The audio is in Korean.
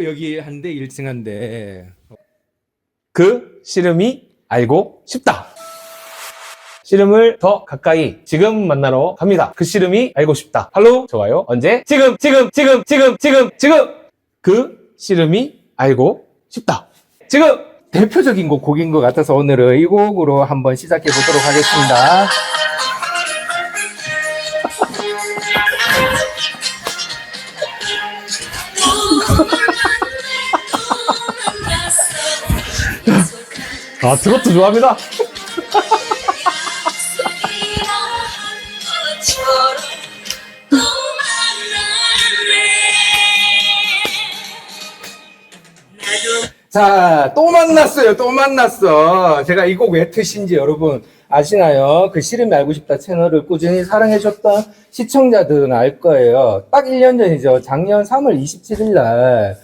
여기 한대 1층 한대. 그 씨름이 알고 싶다. 씨름을 더 가까이 지금 만나러 갑니다. 그 씨름이 알고 싶다. 팔로우, 좋아요. 언제? 지금, 지금, 지금, 지금, 지금, 지금. 그 씨름이 알고 싶다. 지금. 대표적인 곡 곡인 것 같아서 오늘은 이 곡으로 한번 시작해 보도록 하겠습니다. 아, 트로트 좋아합니다. 자, 또 만났어요. 또 만났어. 제가 이 곡 왜 트신지 여러분 아시나요? 그 씨름이 알고 싶다 채널을 꾸준히 사랑해줬던 시청자들은 알 거예요. 딱 1년 전이죠. 작년 3월 27일 날